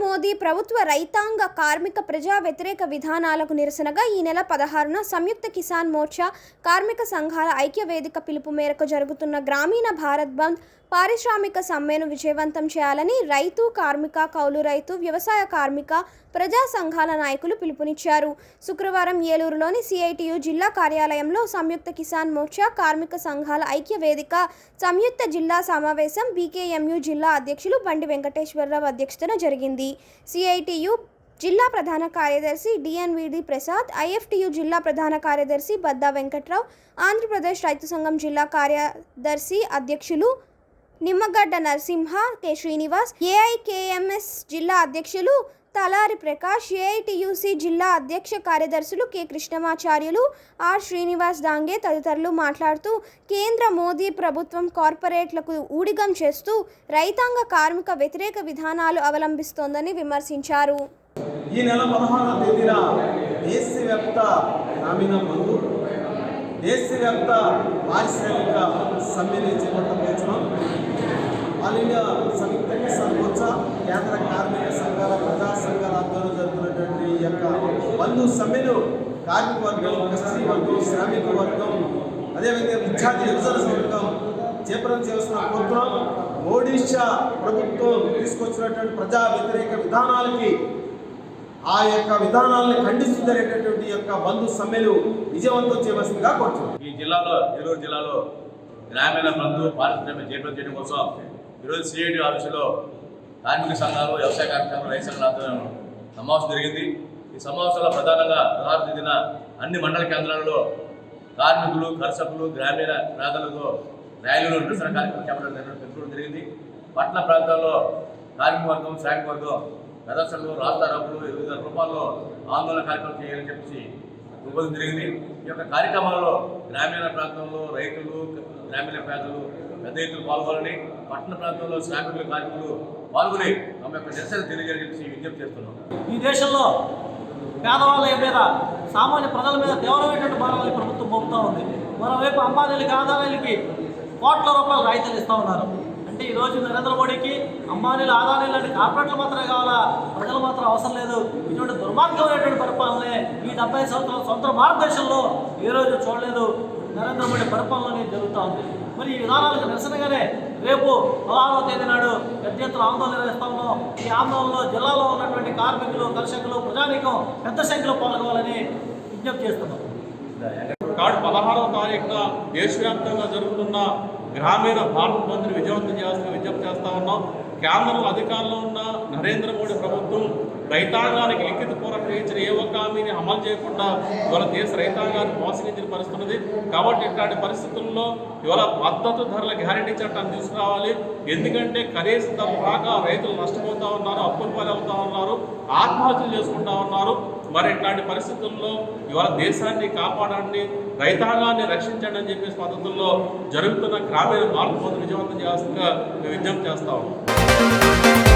మోదీ ప్రభుత్వ రైతాంగ కార్మిక ప్రజా వ్యతిరేక విధానాలకు నిరసనగా ఈ నెల పదహారున సంయుక్త కిసాన్ మోర్చా కార్మిక సంఘాల ఐక్య వేదిక పిలుపు మేరకు జరుగుతున్న గ్రామీణ భారత్ బంద్ పారిశ్రామిక సమ్మెను విజయవంతం చేయాలని రైతు కార్మిక కౌలు రైతు వ్యవసాయ కార్మిక ప్రజా సంఘాల నాయకులు పిలుపునిచ్చారు. శుక్రవారం ఏలూరులోని సిఐటియు జిల్లా కార్యాలయంలో సంయుక్త కిసాన్ మోర్చా కార్మిక సంఘాల ఐక్య వేదిక సంయుక్త జిల్లా సమావేశం బీకేఎంయు జిల్లా అధ్యక్షులు బండి వెంకటేశ్వరరావు అధ్యక్షతన జరిగింది. సిఐటియు జిల్లా ప్రధాన కార్యదర్శి డిఎన్విడి ప్రసాద్ ఐఎఫ్టియు జిల్లా ప్రధాన కార్యదర్శి బద్దా వెంకట్రావు ఆంధ్రప్రదేశ్ రైతు సంఘం జిల్లా కార్యదర్శి అధ్యక్షులు నిమ్మగడ్డ నరసింహ కె శ్రీనివాస్ ఏఐకేఎంఎస్ జిల్లా అధ్యక్షులు తలారి ప్రకాష్ ఏఐటియుసి జిల్లా అధ్యక్ష కార్యదర్శులు కె. కృష్ణమాచార్యులు ఆర్. శ్రీనివాస్ దాంగే తదితరులు మాట్లాడుతూ కేంద్ర మోదీ ప్రభుత్వం కార్పొరేట్లకు ఊడిగం చేస్తూ రైతాంగ కార్మిక వ్యతిరేక విధానాలు అవలంబిస్తోందని విమర్శించారు. ఈ నెల పదహారవ తేదీన దేశవ్యాప్త గ్రామీణ బంధు దేశవ్యాప్త పారిశ్రామిక సమ్మెని చేపట్టబోతున్నాం ఆల్ ఇండియా సంయుక్త కిసాన్ మోర్చా కేంద్ర కార్మిక సంఘాల ఆధ్వర్యంలో జరుగుతున్నటువంటి ఈ యొక్క బంధు సమ్మెను కార్మిక వర్గం కస్టడీ వర్గం శ్రామిక వర్గం అదేవిధంగా విద్యార్థి యువజన వర్గం చేపట్టడం చేస్తున్న కోరుతున్నాం మోడీ షా ప్రభుత్వం తీసుకొచ్చినటువంటి ప్రజా వ్యతిరేక విధానాలకి ఆ యొక్క విధానాలను ఖండిస్తుందనేటటువంటి యొక్క బంధు సమ్మెలు విజయవంతం చేయవలసిందిగా కోరుతున్నాం. ఈ జిల్లాలో ఏలూరు జిల్లాలో గ్రామీణ బంధు పారిశ్రామిక చేపట్టడం చేయడం కోసం ఈరోజు సిఐటి ఆఫీసులో కార్మిక సంఘాలు వ్యవసాయ కార్మికులు రైతు సంఘాల సమావేశం జరిగింది. ఈ సమావేశంలో ప్రధానంగా పదహారు దిన అన్ని మండల కేంద్రాల్లో కార్మికులు కర్షకులు గ్రామీణ పేదలతో ర్యాలీలు నిరసన కార్యక్రమం చేపట్టడం జరిగింది. పట్టణ ప్రాంతాల్లో కార్మిక వర్గం శ్రామిక వర్గం ప్రదర్శనలు రాస్తారోకులు వివిధ రూపాల్లో ఆందోళన కార్యక్రమం చేయాలని చెప్పేసి రూపొందించడం జరిగింది. ఈ యొక్క కార్యక్రమాల్లో గ్రామీణ ప్రాంతంలో రైతులు గ్రామీణ పేదలు పెద్ద ఎత్తున పాల్గొనని పట్టణ ప్రాంతంలో శ్రామికులు కార్మికులు పాల్గొని తమ యొక్క నిరసన తెలియజేయాలని చెప్పేసి విజ్ఞప్తి చేస్తున్నాం. ఈ దేశంలో పేదవాళ్ళ మీద సామాన్య ప్రజల మీద తీవ్రమైనటువంటి భారాలు ప్రభుత్వం మోపుతూ ఉంది. మరోవైపు అంబానీలకి ఆదానీలకి కోట్ల రూపాయలు రాయితీలు ఇస్తూ ఉన్నారు. అంటే ఈ రోజు నరేంద్ర మోడీకి అంబానీలు ఆదానీలు లాంటి కార్పొరేట్లు మాత్రమే కావాలా? ప్రజలు మాత్రం అవసరం లేదు. ఇటువంటి దుర్మార్గమైనటువంటి పరిపాలనే ఈ డెబ్బై సంవత్సరాల సొంత భారతదేశంలో ఏ రోజు చూడలేదు. నరేంద్ర మోడీ పరిపాలన జరుగుతూ ఉంది. మరి ఈ విధానాలకు నిరసనగానే రేపు పదహారవ తేదీ నాడు పెద్ద ఎత్తున ఆందోళన నిర్వహిస్తామో ఈ ఆందోళనలో జిల్లాలో ఉన్నటువంటి కార్మికులు కర్షకులు ప్రజానీకం పెద్ద సంఖ్యలో పాల్గొవాలని విజ్ఞప్తి చేస్తున్నాం. కాడు పదహారవ తారీఖున దేశవ్యాప్తంగా జరుగుతున్న గ్రామీణ భారత్ మంత్రి విజయవంతం చేయాల్సిన విజ్ఞప్తి చేస్తా ఉన్నాం. కేంద్రంలో అధికారంలో ఉన్న నరేంద్ర మోడీ ప్రభుత్వం రైతాంగానికి లిఖితపూర్వకంగా ఇచ్చిన ఏ ఒక్క హామీని అమలు చేయకుండా ఇవాళ దేశ రైతాంగాన్ని మోసగించిన పరిస్థితి కాబట్టి ఇట్లాంటి పరిస్థితుల్లో ఇవాళ మద్దతు ధరల గ్యారంటీ చట్టాన్ని తీసుకురావాలి. ఎందుకంటే కనీస ధర రాక రైతులు నష్టపోతా ఉన్నారు అప్పుల పాలు అవుతా ఉన్నారు ఆత్మహత్యలు చేసుకుంటా ఉన్నారు. మరి ఇట్లాంటి పరిస్థితుల్లో ఇవాళ దేశాన్ని కాపాడండి రైతాంగాన్ని రక్షించండి అని చెప్పేసి పద్ధతుల్లో జరుగుతున్న గ్రామీణ మార్పు విజయవంతం చేయాల్సిందిగా మేము విజ్ఞప్తి చేస్తా ఉన్నాం.